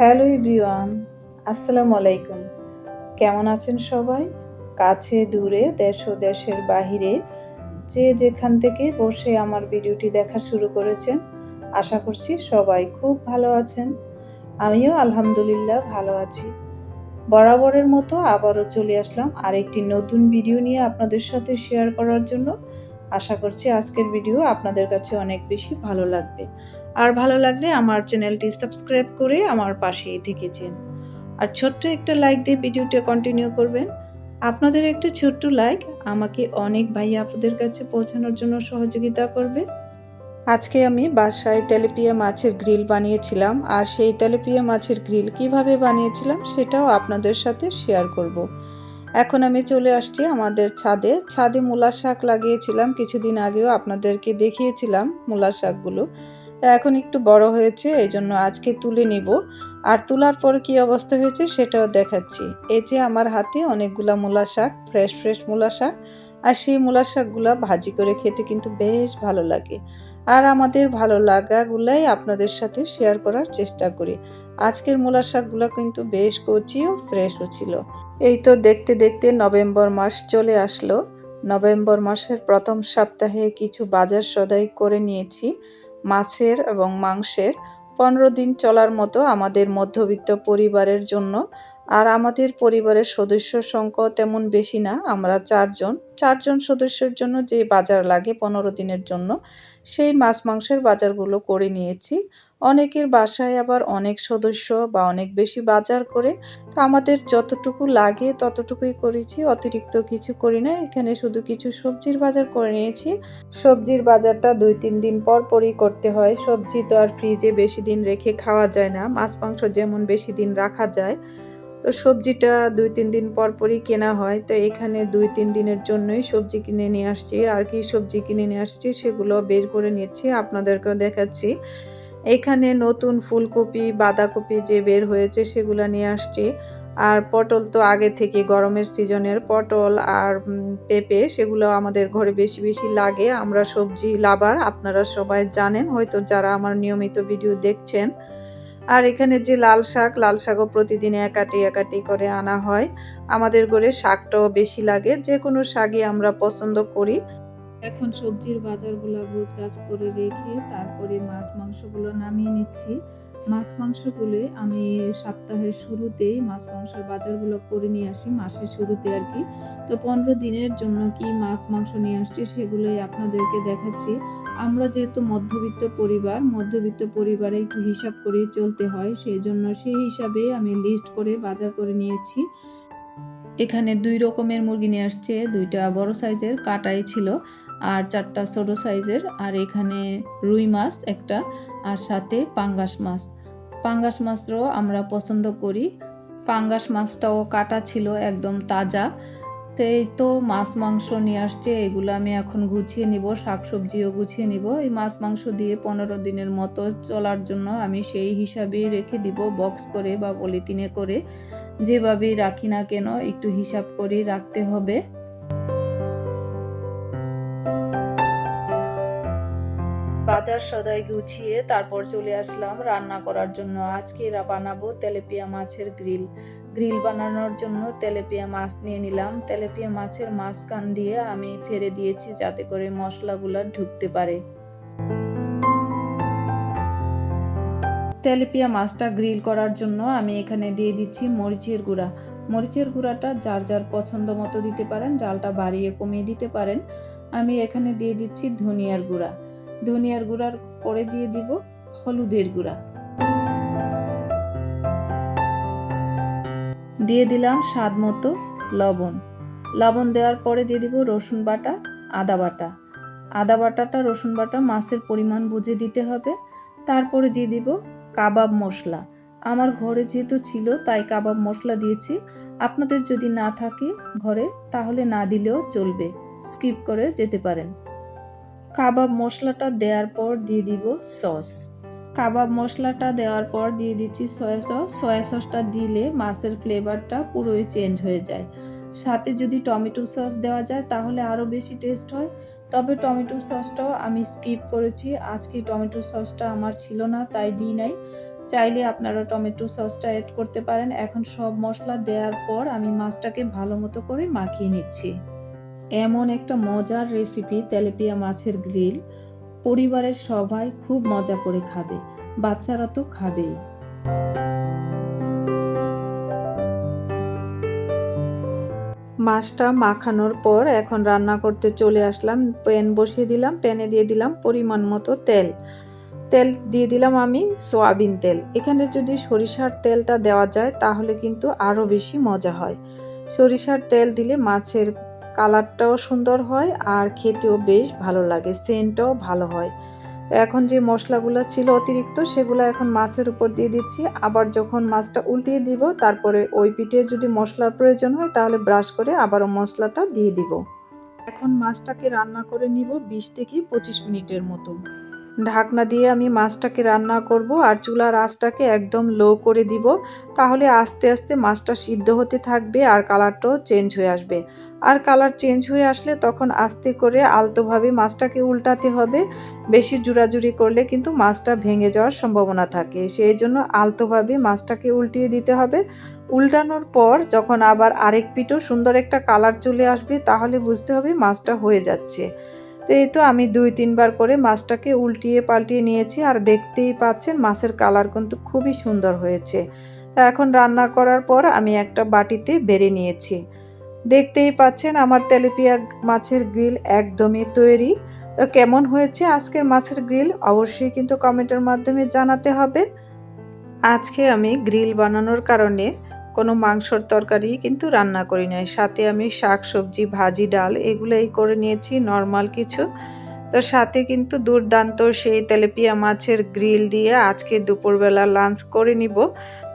Hello everyone, আসসালামু আলাইকুম। কেমন আছেন সবাই? কাছে, দূরে, দেশ ও দেশের বাহিরে যে যেখান থেকে বসে আমার ভিডিওটি দেখা শুরু করেছেন, আশা করছি সবাই খুব ভালো আছেন। আমিও আলহামদুলিল্লাহ ভালো আছি। বরাবরের মতো আবারও চলে আসলাম আর একটি নতুন ভিডিও নিয়ে আপনাদের সাথে শেয়ার করার জন্য। আশা করছি আজকের ভিডিও আপনাদের কাছে অনেক বেশি ভালো লাগবে। আর ভালো লাগলে আমার চ্যানেলটি সাবস্ক্রাইব করে আমার পাশেই থেকেছেন আর ছোট্ট একটা লাইক দিয়ে ভিডিওটা কন্টিনিউ করবেন। আপনাদের একটা ছোট্ট লাইক আমাকে অনেক ভাই আপনাদের কাছে পৌঁছানোর জন্য সহযোগিতা করবে। আজকে আমি বাসায় তেলেপিয়া মাছের গ্রিল বানিয়েছিলাম। আর সেই তেলেপিয়া মাছের গ্রিল কীভাবে বানিয়েছিলাম সেটাও আপনাদের সাথে শেয়ার করব। এখন আমি চলে আসছি আমাদের ছাদে। ছাদে মূলা শাক লাগিয়েছিলাম, কিছুদিন আগেও আপনাদেরকে দেখিয়েছিলাম মূলা শাকগুলো। এখন একটু বড় হয়েছে এই জন্য আজকে তুলে নিব। আর তোলার পর কি অবস্থা হয়েছে সেটাও দেখাচ্ছি। এই যে আমার হাতে অনেকগুলা মূলা শাক ফ্রেশ ফ্রেশ মূলা শাক। আর সেই মূলা শাকগুলো ভাজি করে খেতে কিন্তু বেশ ভালো লাগে। আর আমাদের ভালো লাগাগুলাই আপনাদের সাথে শেয়ার করার চেষ্টা করি। আজকের মূলা শাকগুলো কিন্তু বেশ কচি ও ফ্রেশও ছিল। এই তো দেখতে দেখতে নভেম্বর মাস চলে আসলো। নভেম্বর মাসের প্রথম সপ্তাহে কিছু বাজার সদাই করে নিয়েছি। মাছের এবং মাংসের। পনেরো দিন চলার মতো আমাদের মধ্যবিত্ত পরিবারের জন্য আর আমাদের পরিবারের সদস্য সংখ্যা তেমন বেশি না, আমরা চারজন। চারজন সদস্যের জন্য যে বাজার লাগে পনেরো দিনের জন্য, সেই মাছ মাংসের বাজারগুলো করে নিয়েছি। অনেকের বাসায় আবার অনেক সদস্য বা অনেক বেশি বাজার করে, তো আমাদের যতটুকু লাগে ততটুকুই করেছি, অতিরিক্ত কিছু করি না। এখানে শুধু কিছু সবজির বাজার করে নিয়েছি। সবজির বাজারটা দুই, তিন দিন পর পরই করতে হয়। সবজি তো আর ফ্রিজে বেশি দিন রেখে খাওয়া যায় না। মাছ মাংস যেমন বেশি দিন রাখা যায় তো সবজিটা দুই, তিন দিন পর পরই কেনা হয়। তো এখানে দুই, তিন দিনের জন্যই সবজি কিনে নিয়ে আসছি। আর কি সবজি কিনে নিয়ে আসছি সেগুলো বের করে নিচ্ছি, আপনাদেরকেও দেখাচ্ছি। এখানে নতুন ফুলকপি, বাঁধাকপি যে বের হয়েছে সেগুলো নিয়ে আসছি। আর পটল তো আগে থেকে গরমের সিজনের পটল আর পেঁপে সেগুলো আমাদের ঘরে বেশি বেশি লাগে। আমরা সবজি লাভার, আপনারা সবাই জানেন। হয়তো যারা আমার নিয়মিত ভিডিও দেখছেন আর এখানে যে লাল শাক, লাল শাকও প্রতিদিন একাটি একাটি করে আনা হয়। আমাদের ঘরে শাকটাও বেশি লাগে, যে কোনো শাকই আমরা পছন্দ করি। এখন সবজির বাজারগুলো গোছ গাছ করে রেখে তারপরে মাছ, মাংসগুলো নামিয়ে নিচ্ছি। মাছ মাংসগুলো আমি সপ্তাহের শুরুতেই মাছ মাংসের বাজারগুলো করে নিয়ে আসি, মাসের শুরুতে আর কি। তো পনেরো দিনের জন্য কি মাছ মাংস নিয়ে আসছি সেগুলোই আপনাদেরকে দেখাচ্ছি। আমরা যেহেতু মধ্যবিত্ত পরিবার, মধ্যবিত্ত পরিবারে একটু হিসাব করেই চলতে হয় সেই জন্য সেই হিসাবে আমি লিস্ট করে বাজার করে নিয়েছি। এখানে দুই রকমের মুরগি নিয়ে আসছে, দুইটা বড় সাইজের, কাটাই ছিল, আর চারটা ছোট সাইজের, আর এখানে রুই মাছ একটা, আর সাথে পাঙ্গাস মাছ। পাঙ্গাস মাছটাও আমরা পছন্দ করি। পাঙ্গাস মাছটাও কাটা ছিল একদম তাজা। তো এই তো মাছ মাংস নিয়ে আসছে, এগুলো আমি এখন গুছিয়ে নিব, শাকসবজিও গুছিয়ে নিব। এই মাছ মাংস দিয়ে পনেরো দিনের মতো চলার জন্য আমি সেই হিসাবেই রেখে দিব বক্স করে বা পলিথিনে করে। যেভাবেই রাখি না কেন, একটু হিসাব করেই রাখতে হবে। বাজার সদাই গুছিয়ে তারপর চলে আসলাম রান্না করার জন্য। আজকে এরা বানাবো তেলেপিয়া মাছের গ্রিল। গ্রিল বানানোর জন্য তেলেপিয়া মাছ নিয়ে নিলাম। তেলেপিয়া মাছের মাঝখান দিয়ে আমি ফেরে দিয়েছি যাতে করে মশলাগুলো ঢুকতে পারে। তেলেপিয়া মাছটা গ্রিল করার জন্য আমি এখানে দিয়ে দিচ্ছি মরিচের গুঁড়া। মরিচের গুঁড়াটা যার যার পছন্দ মতো দিতে পারেন, জালটা বাড়িয়ে কমিয়ে দিতে পারেন। আমি এখানে দিয়ে দিচ্ছি ধনিয়ার গুঁড়া। ধনিয়ার গুঁড়ার পরে দিয়ে দিব হলুদের গুঁড়া। দিয়ে দিলাম স্বাদ মতো লবণ। লবণ দেওয়ার পরে দিয়ে দিব রসুন বাটা, আদা বাটা। আদা বাটাটা, রসুন বাটা মাছের পরিমাণ বুঝে দিতে হবে। তারপরে দিয়ে দিব কাবাব মশলা। আমার ঘরে যেহেতু ছিল, তাই কাবাব মশলা দিয়েছি। আপনাদের যদি না থাকে ঘরে, তাহলে না দিলেও চলবে। স্কিপ করে যেতে পারেন। কাবাব মশলাটা দেওয়ার পর দিয়ে দিব সস। কাবাব মশলাটা দেওয়ার পর দিয়ে দিচ্ছি সয়া সস। সয়া সসটা দিলে মাছের ফ্লেভারটা পুরোই চেঞ্জ হয়ে যায়। সাথে যদি টমেটো সস দেওয়া যায় তাহলে আরও বেশি টেস্ট হয়। তবে টমেটো সসটাও আমি স্কিপ করেছি। আজকে টমেটো সসটা আমার ছিল না, তাই দিই নাই। চাইলে আপনারা টমেটো সসটা অ্যাড করতে পারেন। এখন সব মশলা দেওয়ার পর আমি মাছটাকে ভালো মতো করে মাখিয়ে নিচ্ছি। এমন একটা মজার রেসিপি তেলেপিয়া মাছের গ্রিল পরিবারের সবাই খুব মজা করে খাবে, বাচ্চারা তো খাবেই। মাছটা মাখানোর পর এখন রান্না করতে চলে আসলাম, প্যান বসিয়ে দিলাম, প্যানে দিয়ে দিলাম পরিমাণ মতো তেল। তেল দিয়ে দিলাম আমি সোয়াবিন তেল। এখানে যদি সরিষার তেলটা দেওয়া যায় তাহলে কিন্তু আরও বেশি মজা হয়। সরিষার তেল দিলে মাছের কালারটাও সুন্দর হয় আর খেতেও বেশ ভালো লাগে, সেন্টটাও ভালো হয়। এখন যে মশলাগুলো ছিল অতিরিক্ত সেগুলো এখন মাছের উপর দিয়ে দিচ্ছি। আবার যখন মাছটা উল্টিয়ে দিব, তারপরে ওই পিঠে যদি মশলার প্রয়োজন হয় তাহলে ব্রাশ করে আবারও মশলাটা দিয়ে দিব। এখন মাছটাকে রান্না করে নিব বিশ থেকে পঁচিশ মিনিটের মতো। ঢাকনা দিয়ে আমি মাছটাকে রান্না করব আর চুলার আঁচটাকে একদম লো করে দিব। তাহলে আস্তে আস্তে মাছটা সিদ্ধ হতে থাকবে আর কালারটাও চেঞ্জ হয়ে আসবে। আর কালার চেঞ্জ হয়ে আসলে তখন আস্তে করে আলতোভাবে মাছটাকে উল্টাতে হবে। বেশি জুড়াজুড়ি করলে কিন্তু মাছটা ভেঙে যাওয়ার সম্ভাবনা থাকে। সেই জন্য আলতোভাবে মাছটাকে উল্টিয়ে দিতে হবে। উল্টানোর পর যখন আবার আরেক পিঠও সুন্দর একটা কালার চলে আসবে, তাহলে বুঝতে হবে মাছটা হয়ে যাচ্ছে। তো এই তো আমি দুই, তিনবার করে মাছটাকে উল্টিয়ে পাল্টিয়ে নিয়েছি আর দেখতেই পাচ্ছেন মাছের কালার কিন্তু খুবই সুন্দর হয়েছে। তো এখন রান্না করার পর আমি একটা বাটিতে বেড়ে নিয়েছি। দেখতেই পাচ্ছেন আমার তেলেপিয়া মাছের গ্রিল একদমই তৈরি। তো কেমন হয়েছে আজকের মাছের গ্রিল? অবশ্যই কিন্তু কমেন্টের মাধ্যমে জানাতে হবে। আজকে আমি গ্রিল বানানোর কারণে কোনো মাংসর তরকারি কিন্তু রান্না করি নাই। সাথে আমি শাক, সবজি, ভাজি, ডাল এগুলোই করে নিয়েছি নর্মাল কিছু। তো সাথে কিন্তু দুর্দান্ত সেই তেলেপিয়া মাছের গ্রিল দিয়ে আজকে দুপুরবেলা লাঞ্চ করে নিব।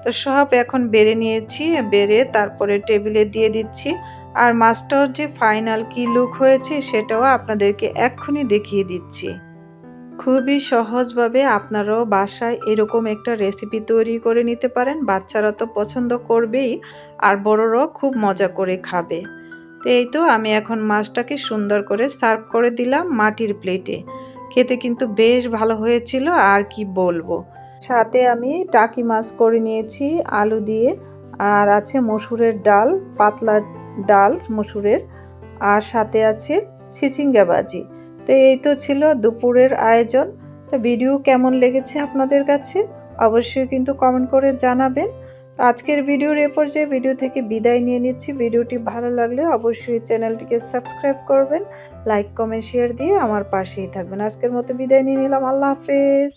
তো সব এখন বেড়ে নিয়েছি, বেড়ে তারপরে টেবিলে দিয়ে দিচ্ছি। আর মাছটার যে ফাইনাল কি লুক হয়েছে সেটাও আপনাদেরকে এক্ষুনি দেখিয়ে দিচ্ছি। খুবই সহজভাবে আপনারাও বাসায় এরকম একটা রেসিপি তৈরি করে নিতে পারেন। বাচ্চারা তো পছন্দ করবেই, আর বড়রাও খুব মজা করে খাবে। তো এই তো আমি এখন মাছটাকে সুন্দর করে সার্ভ করে দিলাম মাটির প্লেটে খেতে কিন্তু বেশ ভালো হয়েছিল, আর কি বলব। সাথে আমি টাকি মাছ করে নিয়েছি, আলু দিয়ে, আর আছে মসুরের ডাল, পাতলা ডাল মসুরের, আর সাথে আছে ছিচিঙ্গা বাজি তো এই তো ছিল দুপুরের আয়োজন। তো ভিডিও কেমন লেগেছে আপনাদের কাছে? অবশ্যই কিন্তু কমেন্ট করে জানাবেন। আজকের ভিডিওর এ যে ভিডিও থেকে বিদায় নিয়ে নিচ্ছি। ভিডিওটি ভালো লাগলে অবশ্যই চ্যানেলটিকে সাবস্ক্রাইব করবেন, লাইক কমেন্ট শেয়ার দিয়ে আমার পাশেই থাকবেন। আজকের মতো বিদায় নিয়ে নিলাম। আল্লাহ হাফেজ।